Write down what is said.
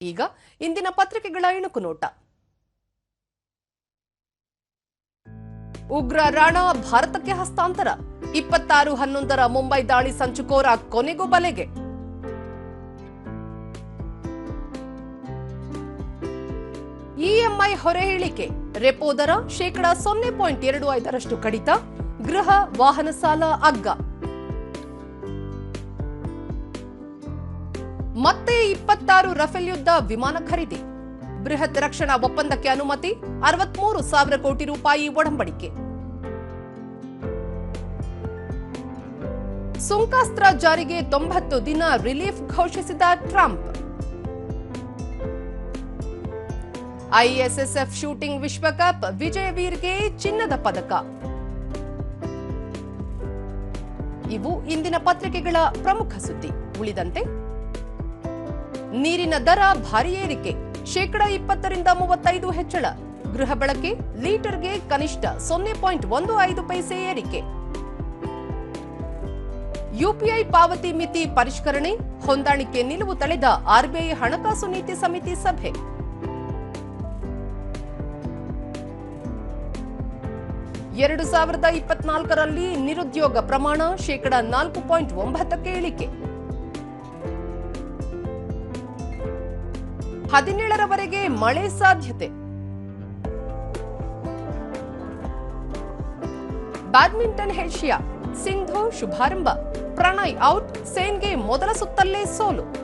ಈಗ ಇಂದಿನ ಪತ್ರಿಕೆಗಳ ಇಣುಕು ನೋಟ. ಉಗ್ರ ರಾಣ ಭಾರತಕ್ಕೆ ಹಸ್ತಾಂತರ. ಇಪ್ಪತ್ತಾರು ಹನ್ನೊಂದರ ಮುಂಬೈ ದಾಳಿ ಸಂಚುಕೋರ ಕೊನೆಗೂ ಬಲೆಗೆ. ಇಎಂಐ ಹೊರೆ ಇಳಿಕೆ. ರೆಪೋ ದರ ಶೇಕಡಾ ಸೊನ್ನೆ ಪಾಯಿಂಟ್ ಎರಡು ಐದರಷ್ಟು ಕಡಿತ. ಗೃಹ ವಾಹನ ಸಾಲ ಅಗ್ಗ. ಮತ್ತೆ ಇಪ್ಪತ್ತಾರು ರಫೇಲ್ ಯುದ್ಧ ವಿಮಾನ ಖರೀದಿ. ಬೃಹತ್ ರಕ್ಷಣಾ ಒಪ್ಪಂದಕ್ಕೆ ಅನುಮತಿ, ಅರವತ್ಮೂರು ಸಾವಿರ ಕೋಟಿ ರೂಪಾಯಿ ಒಡಂಬಡಿಕೆ. ಸುಂಕಾಸ್ತ್ರ ಜಾರಿಗೆ ತೊಂಬತ್ತು ದಿನ ರಿಲೀಫ್ ಘೋಷಿಸಿದ ಟ್ರಂಪ್. ಐಎಸ್ಎಸ್ಎಫ್ ಶೂಟಿಂಗ್ ವಿಶ್ವಕಪ್ ವಿಜಯವೀರ್ಗೆ ಚಿನ್ನದ ಪದಕ. ಇವು ಇಂದಿನ ಪತ್ರಿಕೆಗಳ ಪ್ರಮುಖ ಸುದ್ದಿ. ಉಳಿದಂತೆ ನೀರಿನ ದರ ಭಾರಿ ಏರಿಕೆ. ಶೇಕಡಾ ಇಪ್ಪತ್ತರಿಂದ ಮೂವತ್ತೈದು ಹೆಚ್ಚಳ. ಗೃಹ ಬಳಕೆ ಲೀಟರ್ಗೆ ಕನಿಷ್ಠ ಸೊನ್ನೆ ಪಾಯಿಂಟ್ ಒಂದು ಐದು ಪೈಸೆ ಏರಿಕೆ. ಯುಪಿಐ ಪಾವತಿ ಮಿತಿ ಪರಿಷ್ಕರಣೆ, ಹೊಂದಾಣಿಕೆ ನಿಲುವು ತಳೆದ ಆರ್ಬಿಐ ಹಣಕಾಸು ನೀತಿ ಸಮಿತಿ ಸಭೆ. ಎರಡು ಸಾವಿರದ ಇಪ್ಪತ್ನಾಲ್ಕರಲ್ಲಿ ನಿರುದ್ಯೋಗ ಪ್ರಮಾಣ ಶೇಕಡ ನಾಲ್ಕು ಪಾಯಿಂಟ್ ಒಂಬತ್ತಕ್ಕೆ ಇಳಿಕೆ. ಹದಿನೇಳರವರೆಗೆ ಮಳೆ ಸಾಧ್ಯತೆ. ಬ್ಯಾಡ್ಮಿಂಟನ್ ಏಷ್ಯಾ ಸಿಂಧು ಶುಭಾರಂಭ. ಪ್ರಣಯ್ ಔಟ್ ಸೇನ್ಗೆ ಮೊದಲ ಸುತ್ತಲ್ಲೇ ಸೋಲು.